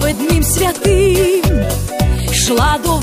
праведним святим йшла до